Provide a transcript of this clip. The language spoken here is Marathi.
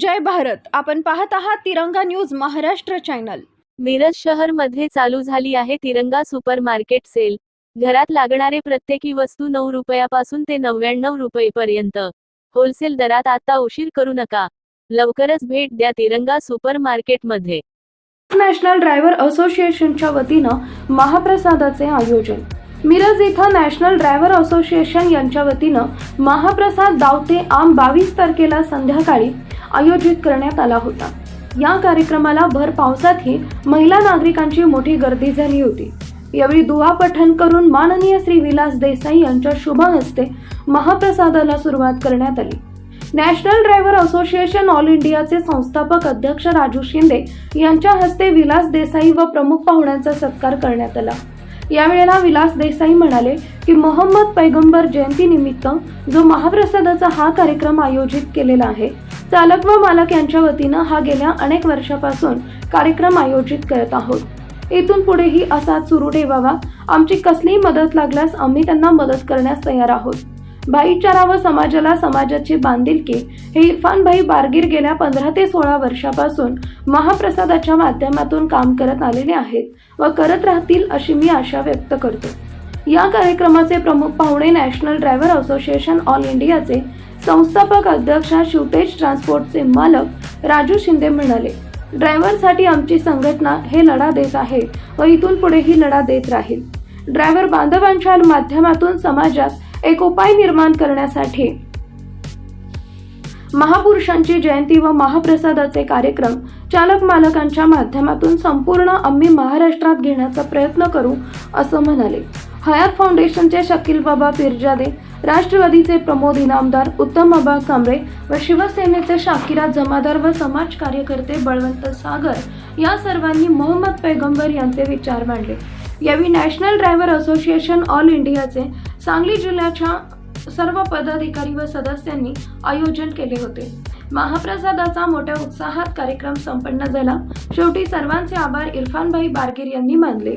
जय भारत. आपण पाहत आहात तिरंगा न्यूज महाराष्ट्र चॅनल. मिरज शहरमध्ये चालू झाली आहे तिरंगा सुपर मार्केट सेल. घरात लागणारे प्रत्येकी वस्तू नऊ रुपयापासून ते नव्याण्णव रुपयेपर्यंत. होलसेल दरात आता उशीर करू नका. लवकरच भेट द्या तिरंगा सुपर मार्केटमध्ये नॅशनल ड्रायव्हर असोसिएशनच्या वतीनं महाप्रसादाचे आयोजन. मिरज इथं नॅशनल ड्रायव्हर असोसिएशन यांच्या वतीनं महाप्रसाद दावते आम बावीस तारखेला संध्याकाळी आयोजित करण्यात आला होता. या कार्यक्रमाला भर पावसातही महिला नागरिकांची मोठी गर्दी झाली होती. यावेळी दुवा पठण करून माननीय श्री विलास देसाई यांच्या शुभ हस्ते महाप्रसादाला सुरुवात करण्यात आली. नॅशनल ड्रायव्हर असोसिएशन ऑल इंडियाचे संस्थापक अध्यक्ष राजू शिंदे यांच्या हस्ते विलास देसाई व प्रमुख पाहुण्यांचा सत्कार करण्यात आला. यावेळेला विलास देसाई म्हणाले की मोहम्मद पैगंबर जयंतीनिमित्त जो महाप्रसादाचा हा कार्यक्रम आयोजित केलेला आहे चालक व मालक यांच्या वतीनं हा गेल्या अनेक वर्षापासून कार्यक्रम आयोजित करत आहोत. इथून पुढेही असा सुरू ठेवावा. आमची कसलीही मदत लागल्यास आम्ही त्यांना मदत करण्यास तयार आहोत. भाईचारा व समाजाला समाजाची बांधिलकी हे इरफान भाई बारगीर गेल्या पंधरा ते सोळा वर्षापासून महाप्रसादाच्या माध्यमातून काम करत आलेले आहेत व करत राहतील अशी मी आशा व्यक्त करतो. या कार्यक्रमाचे प्रमुख पाहुणे नॅशनल ड्रायव्हर असोसिएशन ऑल इंडियाचे संस्थापक अध्यक्ष शिवतेज ट्रान्सपोर्टचे मालक राजू शिंदे म्हणाले ड्रायव्हरसाठी आमची संघटना हे लढा देत आहे व इथून पुढेही लढा देत राहील. ड्रायव्हर बांधवांच्या माध्यमातून समाजात एक उपाय निर्माण करण्यासाठी महापुरुषांची जयंती व महाप्रसादाचे कार्यक्रम चालक मालकांच्या माध्यमातून संपूर्ण आम्ही महाराष्ट्रात घेण्याचा प्रयत्न करू असं म्हणाले. हयात फाउंडेशनचे शकील बाबा पिरजादे राष्ट्रवादीचे प्रमोद इनामदार उत्तम बाबा कांबळे व शिवसेनेचे शाकिरा जमादार व समाज कार्यकर्ते बळवंत सागर या सर्वांनी मोहम्मद पैगंबर यांचे विचार मांडले. यावेळी नॅशनल ड्रायव्हर असोसिएशन ऑल इंडियाचे सांगली जिल्ह्याच्या सर्व पदाधिकारी व सदस्यांनी आयोजन केले होते. महाप्रसादाचा मोठ्या उत्साहात कार्यक्रम संपन्न झाला. शेवटी सर्वांचे आभार इरफानभाई बारगीर यांनी मानले.